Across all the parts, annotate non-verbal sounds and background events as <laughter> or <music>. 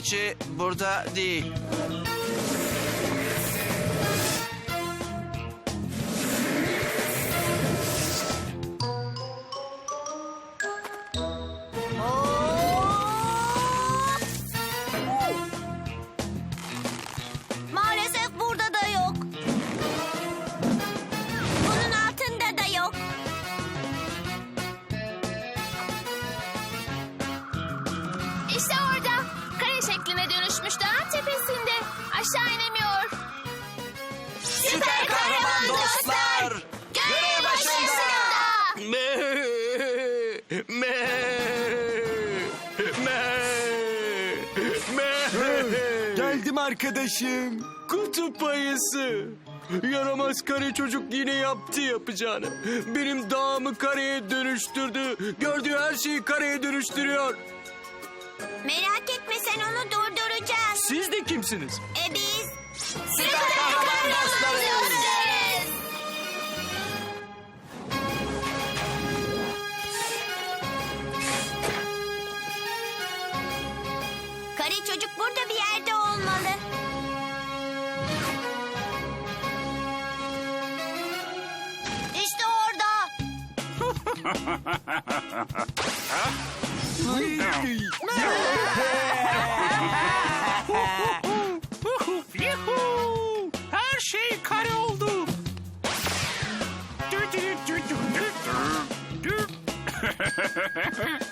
Keçi burada değil. Kahraman dostlar. Görev başında. Me, me, me, me. Geldim arkadaşım. Kutup ayısı. Yaramaz kare çocuk yine yaptı yapacağını. Benim dağımı kareye dönüştürdü. Gördüğü her şeyi kareye dönüştürüyor. Merak etme sen onu durduracağız. Siz de kimsiniz? E biz... Süper kahraman dostlarız. Yuhuu! Her şey kare oldu.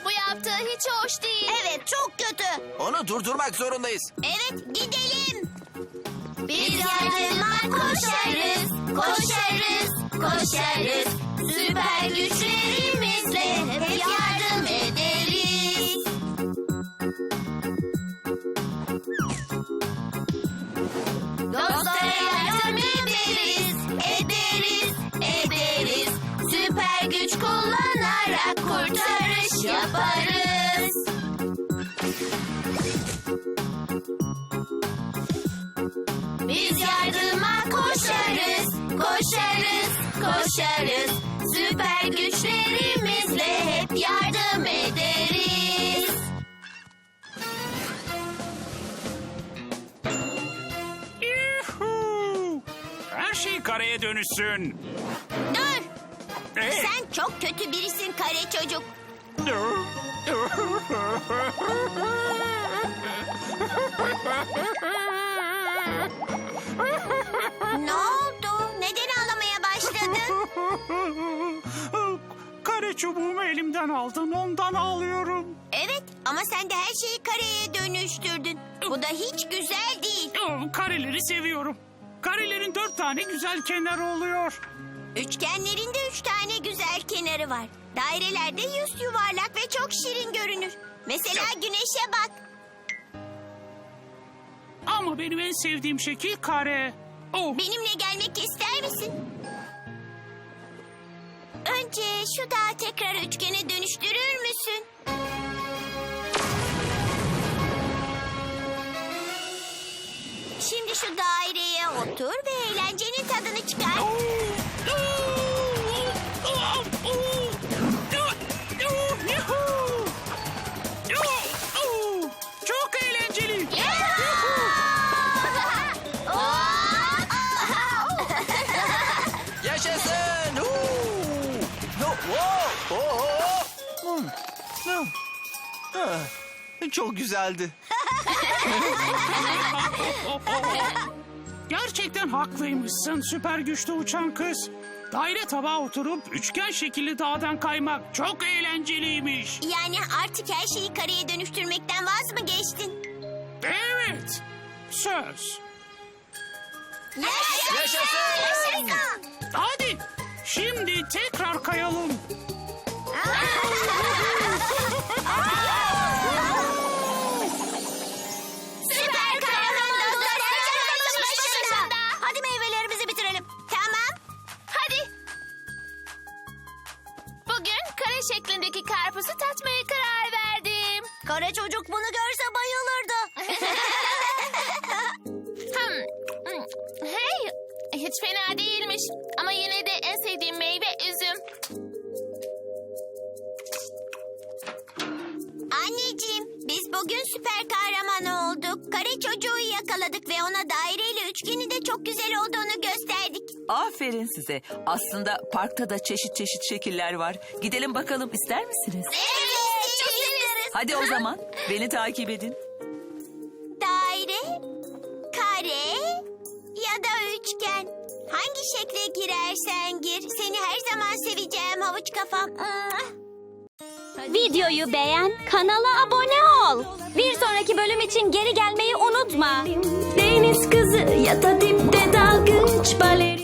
Bu yaptığı hiç hoş değil. Evet çok kötü. Onu durdurmak zorundayız. Evet gidelim. Biz yardıma koşarız, koşarız, koşarız. Süper güçlerimizle hep yardım ederiz. Koşarız. Süper güçlerimizle hep yardım ederiz. Yuhuu! Her şey kareye dönüşsün. Dur, Ee, sen çok kötü birisin kare çocuk. <laughs> Kare çubuğumu elimden aldın ondan ağlıyorum. Evet ama sen de her şeyi kareye dönüştürdün. Bu da hiç güzel değil. Kareleri seviyorum. Karelerin dört tane güzel kenarı oluyor. Üçgenlerin de üç tane güzel kenarı var. Dairelerde yüz yuvarlak ve çok şirin görünür. Mesela güneşe bak. Ama benim en sevdiğim şekil kare. Oh, Benimle gelmek ister misin? Önce şu dağı tekrar üçgene dönüştürür müsün? Şimdi şu daireye otur ve eğlencenin tadını çıkar. Ah, Çok güzeldi. <laughs> Gerçekten haklıymışsın süper güçlü uçan kız. Daire tabağa oturup üçgen şekilli dağdan kaymak çok eğlenceliymiş. Yani artık her şeyi kareye dönüştürmekten vaz mı geçtin? Evet. Söz. Yaşasın! Yaşasın! Hadi şimdi tekrar Kara çocuk bunu görse bayılırdı. Hmm. hmm. Hey, hiç fena değilmiş. Ama yine de en sevdiğim meyve üzüm. Anneciğim biz bugün süper kahraman olduk. Kare çocuğu yakaladık ve ona daireyle üçgeni de çok güzel olduğunu gösterdik. Aferin size. Aslında parkta da çeşit çeşit şekiller var. Gidelim bakalım ister misiniz? Evet. Hadi o zaman beni takip edin. Daire, kare ya da üçgen. Hangi şekle girersen gir. Seni her zaman seveceğim havuç kafam. Videoyu beğen, kanala abone ol. Bir sonraki bölüm için geri gelmeyi unutma. Deniz kızı ya da dipte dalgıç balerin.